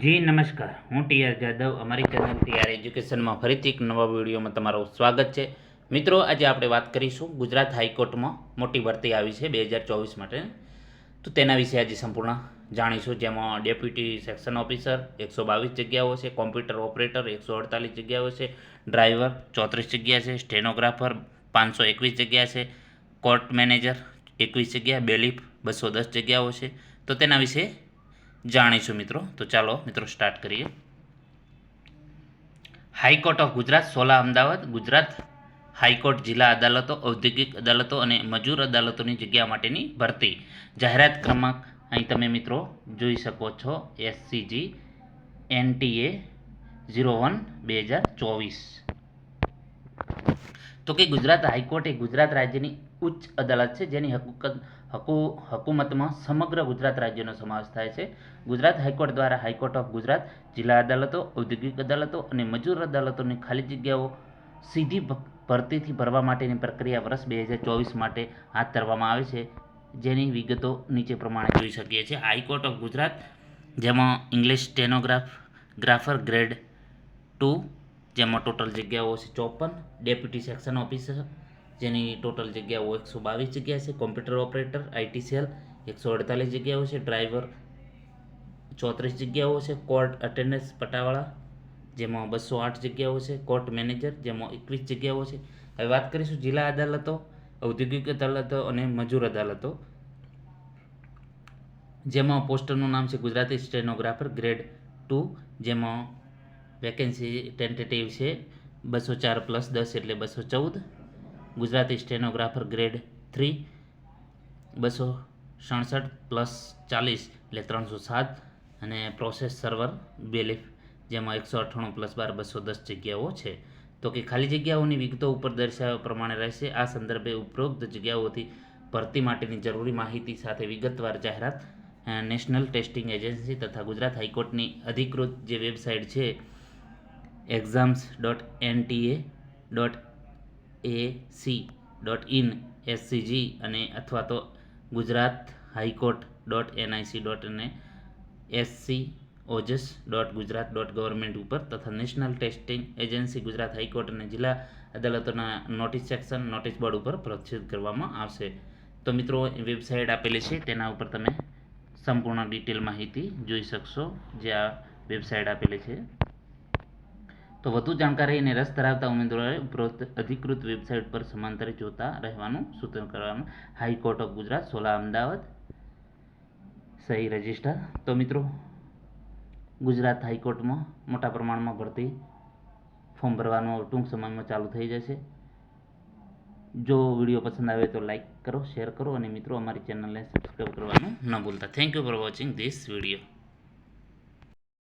જી, નમસ્કાર. હું T R Jadav. અમારી ચેનલ ટી આર એજ્યુકેશનમાં ફરીથી એક નવા વિડીયોમાં તમારું સ્વાગત છે. મિત્રો, આજે આપણે વાત કરીશું ગુજરાત હાઈકોર્ટમાં મોટી ભરતી આવી છે બે હજાર ચોવીસ માટે. તો તેના વિશે આજે સંપૂર્ણ જાણીશું. જેમાં ડેપ્યુટી સેક્શન ઓફિસર એકસો બાવીસ જગ્યાઓ છે, કોમ્પ્યુટર ઓપરેટર એકસો અડતાલીસ જગ્યાઓ છે, ડ્રાઈવર ચોત્રીસ જગ્યા છે, સ્ટેનોગ્રાફર પાંચસો એકવીસ જગ્યા છે, કોર્ટ મેનેજર એકવીસ જગ્યા, બેલીફ બસો દસ જગ્યાઓ છે. તો તેના વિશે જાણીશું મિત્રો. તો ચાલો મિત્રો સ્ટાર્ટ કરીએ. High court of Gujarat Sola Ahmedabad, Gujarat high court જિલ્લા અદાલતો, ઔદ્યોગિક અદાલતો અને મજૂર અદાલતોની જગ્યા માટેની ભરતી. જાહેરાત ક્રમાંક અહીં તમે મિત્રો જોઈ શકો છો. એસસીજી એનટીએ ઝીરો વન બે હજાર ચોવીસ. તો કે ગુજરાત હાઈકોર્ટે ગુજરાત રાજ્યની ઉચ્ચ અદાલત છે, જેની હકુકત હકુ હકુમતમાં સમગ્ર ગુજરાત રાજ્યનો સમાવેશ થાય છે. ગુજરાત હાઈકોર્ટ દ્વારા હાઈકોર્ટ ઓફ ગુજરાત, જિલ્લા અદાલતો, ઔદ્યોગિક અદાલતો અને મજૂર અદાલતોની ખાલી જગ્યાઓ સીધી ભરતીથી ભરવા માટેની પ્રક્રિયા વર્ષ બે હજાર ચોવીસ માટે હાથ ધરવામાં આવે છે. જેની વિગતો નીચે પ્રમાણે જોઈ શકીએ છીએ. હાઈકોર્ટ ઓફ ગુજરાત, જેમાં English stenograph grapher grade two, જેમાં ટોટલ જગ્યાઓ છે ચોપન, ડેપ્યુટી સેક્શન ઓફિસર જેની ટોટલ જગ્યાઓ એકસો બાવીસ જગ્યા છે, કોમ્પ્યુટર ઓપરેટર આઈટી સેલ, એકસો અડતાલીસ જગ્યાઓ છે, ડ્રાઈવર ચોત્રીસ જગ્યાઓ છે, કોર્ટ અટેન્ડન્સ પટાવાળા, જેમાં બસો આઠ જગ્યાઓ છે, કોર્ટ મેનેજર, જેમાં એકવીસ જગ્યાઓ છે. હવે વાત કરીશું જિલ્લા અદાલતો, ઔદ્યોગિક અદાલતો અને મજૂર અદાલતો, જેમાં પોસ્ટરનું નામ છે ગુજરાતી સ્ટેનોગ્રાફર ગ્રેડ ટુ, જેમાં વેકેન્સી ટેન્ટેટિવ છે બસો ચાર પ્લસ દસ એટલે બસો ચૌદ ગુજરાતી સ્ટેનોગ્રાફર ગ્રેડ થ્રી, બસો સડસઠ પ્લસ ચાલીસ, એટલે ત્રણસો સાત, અને પ્રોસેસ સર્વર બેલીફ, જેમાં એકસો અઠ્ઠાણું પ્લસ બાર, બસો દસ જગ્યાઓ છે. તો કે ખાલી જગ્યાઓની વિગતો ઉપર દર્શાવ્યા પ્રમાણે રહેશે. આ સંદર્ભે ઉપરોક્ત જગ્યાઓથી ભરતી માટેની જરૂરી માહિતી સાથે વિગતવાર જાહેરાત નેશનલ ટેસ્ટિંગ એજન્સી તથા ગુજરાત હાઈકોર્ટની અધિકૃત જે વેબસાઇટ છે exams dot NTA dot AC dot in SCG અને અથવા તો Gujarat high court dot NIC dot અને SC Ojas dot Gujarat dot government ઉપર તથા national testing agency Gujarat high court અને જિલ્લા અદાલતોના નોટિસ સેક્શન નોટિસ બોર્ડ ઉપર પ્રદર્શિત કરવામાં આવશે. તો મિત્રો વેબસાઇટ આપેલી છે, તેના ઉપર તમે સંપૂર્ણ ડિટેલ માહિતી જોઈ શકશો, જે આ વેબસાઇટ આપેલી છે. તો વધુ જાણકારી અને રસ ધરાવતા ઉમેદવારોએ ઉપરોક્ત અધિકૃત વેબસાઇટ પર સમાંતરે જોતા રહેવાનું સૂચન કરવામાં high court of Gujarat, Sola, Ahmedabad સહી રજિસ્ટર તો મિત્રો, ગુજરાત હાઈકોર્ટમાં મોટા પ્રમાણમાં ભરતી ફોર્મ ભરવાનું ટૂંક સમયમાં ચાલુ થઈ જશે. જો વીડિયો પસંદ આવે તો લાઈક કરો, શેર કરો અને મિત્રો અમારી ચેનલને સબસ્ક્રાઈબ કરવાનું ન ભૂલતા. Thank you for watching this video